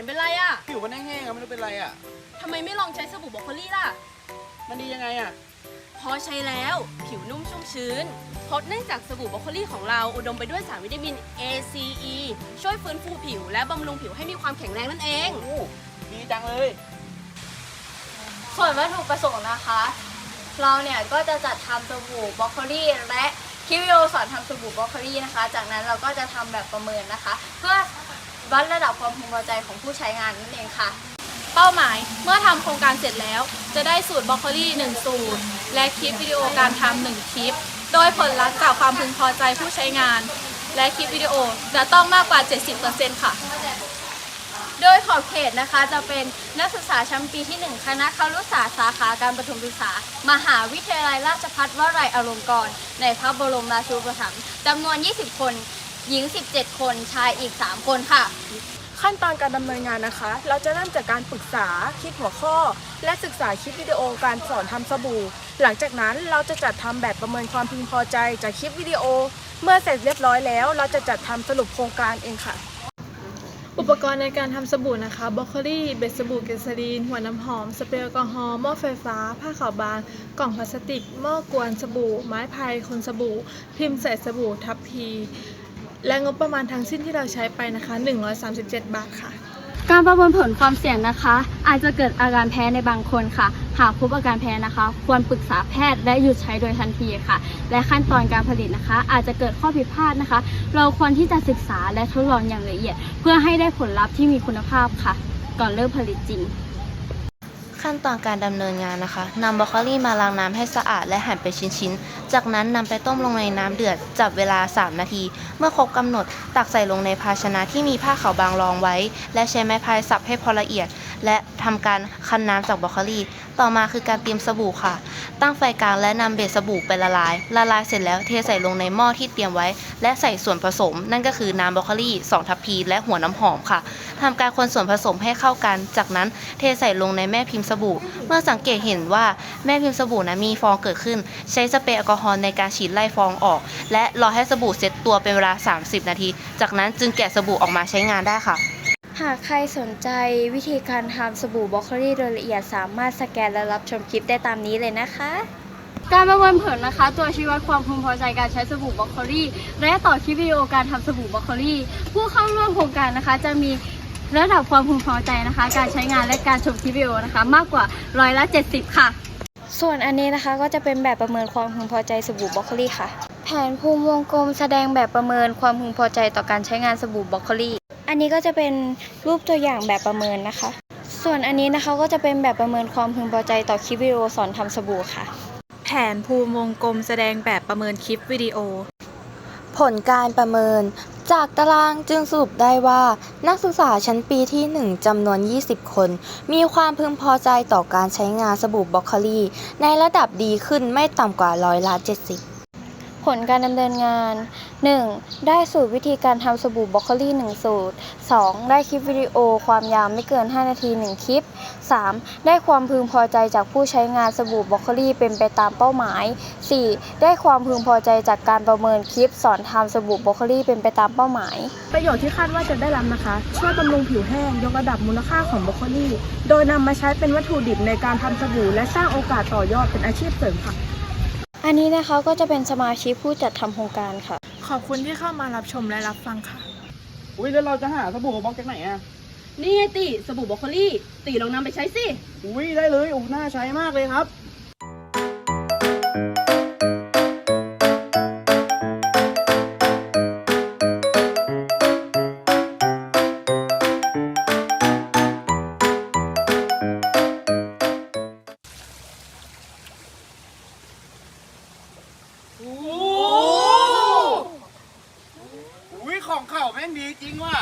นเป็นไรอะผิวมันแห้งๆอะไม่รู้เป็นไรอะทำไมไม่ลองใช้สบู่บรอกโคลี่ล่ะ มันดียังไงอะพอใช้แล้วผิวนุ่มชุ่มชื้น เพราะเนื่องจากสบู่บรอกโคลี่ของเราอุดมไปด้วยสารวิตามิน A C E ช่วยฟื้นฟูผิว และบำรุงผิวให้มีความแข็งแรงนั่นเอง โอ้ดีจังเลย ส่วนวัตถุประสงค์นะคะ เราเนี่ยก็จะจัดทำสบู่บรอกโคลีและคลิปวิดีโอสอนทำสบู่บรอกโคลีนะคะ จากนั้นเราก็จะทำแบบประเมินนะคะ เพื่อ วัดระดับความพึงพอใจของผู้ใช้งานนั่นเองค่ะ เป้าหมายเมื่อทำโครงการเสร็จแล้ว จะได้สูตรบรอกโคลี่1สูตร และคลิปวิดีโอการทำหนึ่งคลิป โดยผลลัพธ์จากความพึงพอใจผู้ใช้งาน และคลิปวิดีโอจะต้องมากกว่า 70%ค่ะ โดยขอบเขตนะคะจะเป็นนักศึกษาชั้นปีที่ 1 คณะครุศาสตร์สาขาการประถมศึกษา มหาวิทยาลัยราชภัฏวลัยอลงกรณ์ในพระบรมราชูปถัมภ์จำนวน 20 คน หญิง 17 คนชายอีก 3 คนค่ะ ขั้นตอนการดำเนินงานนะคะ เราจะเริ่มจากการปรึกษาคิดหัวข้อ และศึกษาคลิปวิดีโอการสอนทำสบู่ หลังจากนั้นเราจะจัดทำแบบประเมินความพึงพอใจจากคลิปวิดีโอ เมื่อเสร็จเรียบร้อยแล้ว เราจะจัดทำสรุปโครงการเองค่ะ อุปกรณ์ในการทำสบู่นะคะบรอกโคลีเบสสบู่เกสรีน หัวน้ำหอม สเปรย์แอลกอฮอล์หม้อไฟฟ้า ผ้าขาวบาง กล่องพลาสติก หม้อกวนสบู่ ไม้พายคนสบู่ พิมพ์ใส่สบู่ ทับพี และงบประมาณทั้งสิ้นที่เราใช้ไปนะคะ 137 บาทค่ะ การประเมินผลความเสี่ยงนะคะ อาจจะเกิดอาการแพ้ในบางคนค่ะ หากพบอาการแพ้นะคะ ควรปรึกษาแพทย์และหยุดใช้โดยทันทีค่ะ และขั้นตอนการผลิตนะคะ อาจจะเกิดข้อผิดพลาดนะคะ เราควรที่จะศึกษาและทดลองอย่างละเอียด เพื่อให้ได้ผลลัพธ์ที่มีคุณภาพค่ะ ก่อนเริ่มผลิตจริง ขั้นตอนการดำเนินงานนะคะนำบรอกโคลีมาล้างน้ำให้สะอาดและหั่นเป็นชิ้นๆ จากนั้นนำไปต้มลงในน้ำเดือด จับเวลา 3 นาที เมื่อครบกำหนด ตักใส่ลงในภาชนะที่มีผ้าขาวบางรองไว้ และใช้ไม้พายสับให้พอละเอียด และทำการคั้นน้ำจากบรอกโคลีต่อมาคือการเตรียมสบู่ค่ะ ตั้งไฟกลางและนำเบสสบู่ไปละลาย ละลายเสร็จแล้วเทใส่ลงในหม้อที่เตรียมไว้ และใส่ส่วนผสม นั่นก็คือน้ำบรอกโคลี2 ทัพพี และหัวน้ำหอมค่ะทำการคนส่วนผสมให้เข้ากัน จากนั้นเทใส่ลงในแม่พิมพ์สบู่ เมื่อสังเกตเห็นว่าแม่พิมพ์สบู่นะมีฟองเกิดขึ้น ใช้สเปรย์แอลกอฮอล์ในการฉีดไล่ฟองออก และรอให้สบู่เซ็ตตัวเป็นเวลา 30 นาที จากนั้นจึงแกะสบู่ออกมาใช้งานได้ค่ะ หากใครสนใจวิธีการทำสบู่บรอกโคลีโดยละเอียดสามารถสแกนและรับชมคลิปได้ตามนี้เลยนะคะ การประเมินผลนะคะ ตัวชี้วัดความพึงพอใจการใช้สบู่บรอกโคลีและต่อคลิปวิดีโอการทำสบู่บรอกโคลีผู้เข้าร่วมโครงการนะคะ จะมีระดับความพึงพอใจนะคะ การใช้งานและการชมคลิปวิดีโอนะคะ มากกว่าร้อยละ 70 ค่ะ ส่วนอันนี้นะคะก็จะเป็นแบบประเมินความพึงพอใจสบู่บรอกโคลีค่ะ แผนภูมิวงกลมแสดงแบบประเมินความพึงพอใจต่อการใช้งานสบู่บรอกโคลี อันนี้ก็จะเป็นรูปตัวอย่างแบบประเมินนะคะ ส่วนอันนี้นะคะก็จะเป็นแบบประเมินความพึงพอใจต่อคลิปวิดีโอสอนทำสบู่ค่ะ แผนภูมิวงกลมแสดงแบบประเมินคลิปวิดีโอ ผลการประเมิน จากตารางจึงสรุปได้ว่า นักศึกษาชั้นปีที่ 1จำนวน 20 คน มีความพึงพอใจต่อการใช้งานสบู่บรอกโคลีในระดับดีขึ้นไม่ต่ำกว่าร้อยละ70 ผลการดำเนินงาน 1. ได้สูตรวิธีการทำสบู่บรอกโคลี1สูตร 2. ได้คลิปวิดีโอความยาวไม่เกิน 5 นาที 1 คลิป 3. ได้ความพึงพอใจจากผู้ใช้งานสบู่บรอกโคลีเป็นไปตามเป้าหมาย 4. ได้ความพึงพอใจจากการประเมินคลิป สอนทำสบู่บรอกโคลีเป็นไปตามเป้าหมาย ประโยชน์ที่คาดว่าจะได้รับนะคะ ช่วยบำรุงผิวแห้ง ยกระดับมูลค่าของบรอกโคลีโดยนำมาใช้เป็นวัตถุดิบในการทำสบู่และสร้างโอกาสต่อยอดเป็นอาชีพเสริมค่ะ อันนี้นะคะก็จะเป็นสมาชิกผู้จัดทำโครงการค่ะ ขอบคุณที่เข้ามารับชมและรับฟังค่ะ อุ้ยแล้วเราจะหาสบู่มาบล็อกจากไหนอะนี่ไงติสบู่บรอกโคลี่ติลองนำไปใช้สิ อุ้ยได้เลยโอ้น่าใช้มากเลยครับ เข้าแม่งดีจริงว่ะ